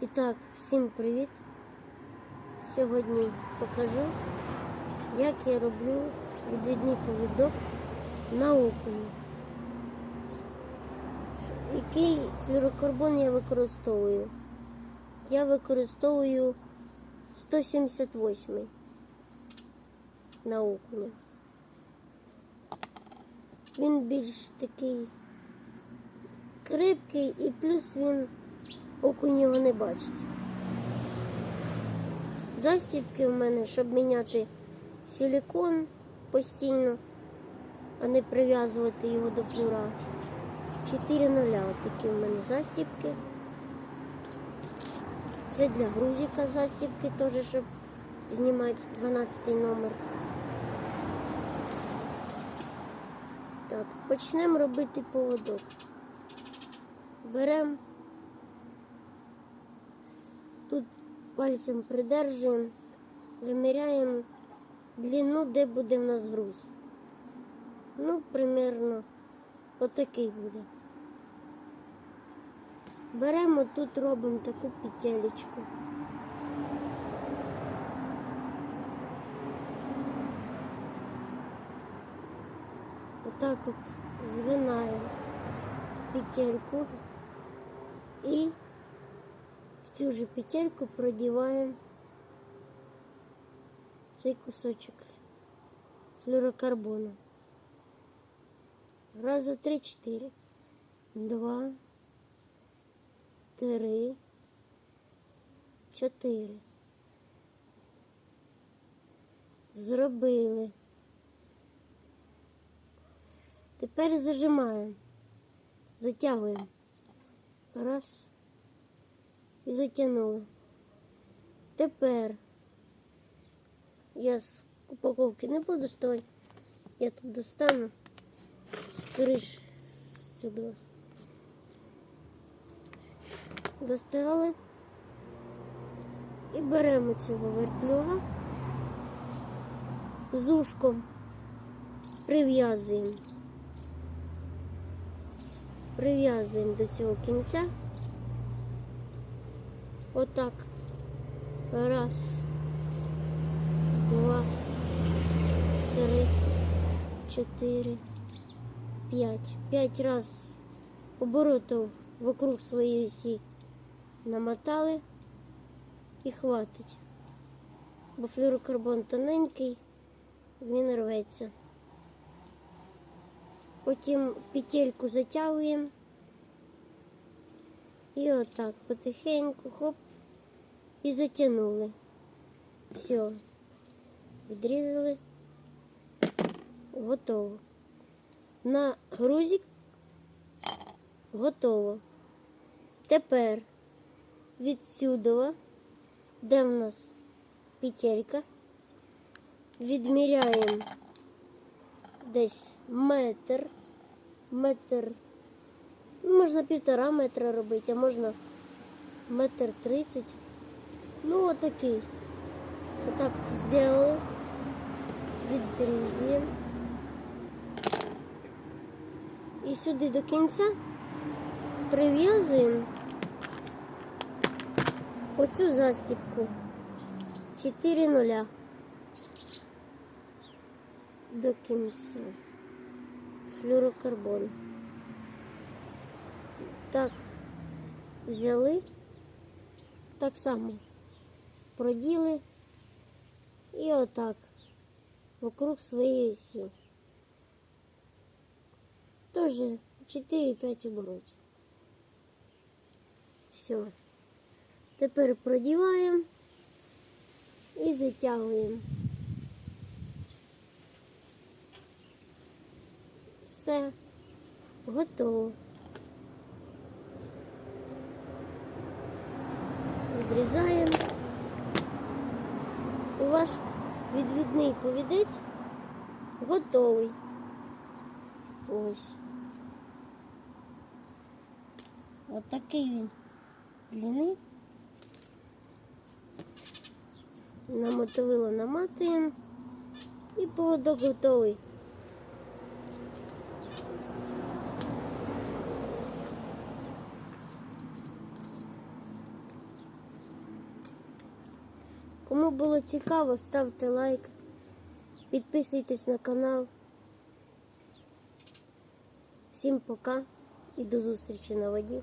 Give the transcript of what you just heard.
І так, всім привіт! Сьогодні покажу, як я роблю відвідний повідок на окуні. Який флюрокарбон я використовую? Я використовую 178 на окуня. Він більш такий крепкий і плюс він окунь його не бачить. Застібки в мене, щоб міняти силікон постійно, а не прив'язувати його до флюра. 4 нуля. Такі в мене застібки. Це для грузика застібки теж, щоб знімати 12 номер. Так, почнемо робити поводок. Беремо Тут пальцем придержуємо, виміряємо длину, де буде в нас груз. Ну, примерно отакий буде. Беремо тут, робимо таку петелечку. Отак от згинаємо петельку і цю же петельку продіваємо цей кусочок флюрокарбону. Раз, два, три, чотири. Два, три, чотири. Зробили. Тепер зажимаємо, затягуємо. Раз і затягнули. Тепер я з упаковки не буду ставати. Я тут достану з криш сюди. Достали і беремо цього вертлюга з ушком, прив'язуємо. Прив'язуємо до цього кінця. Отак. Раз, два, три, чотири, п'ять. П'ять раз оборотів вокруг своєї осі намотали і хватить. Бо флюрокарбон тоненький, він рветься. Потім в петельку затягуємо. І отак потихеньку, хоп, і затягнули. Все. Відрізали. Готово. На грузик готово. Тепер відсюди, де в нас петелька, відміряємо десь метр, метр. Можна півтора метра робити, а можна метр тридцять. Ну, отакий. Отак зробили. Відрізуємо. І сюди до кінця прив'язуємо оцю застібку. 4 нуля. До кінця. Флюрокарбон. Так, взяли, так само проділи і отак вокруг своєї осі. Тоже 4-5 оборотів. Все. Тепер продіваємо і затягуємо. Все, готово. Відрізаємо. І ваш відвідний повідець готовий. Ось. Ось такий він длини. На мотовило наматуємо і поводок готовий. Кому було цікаво, ставте лайк, підписуйтесь на канал. Всім пока і до зустрічі на воді.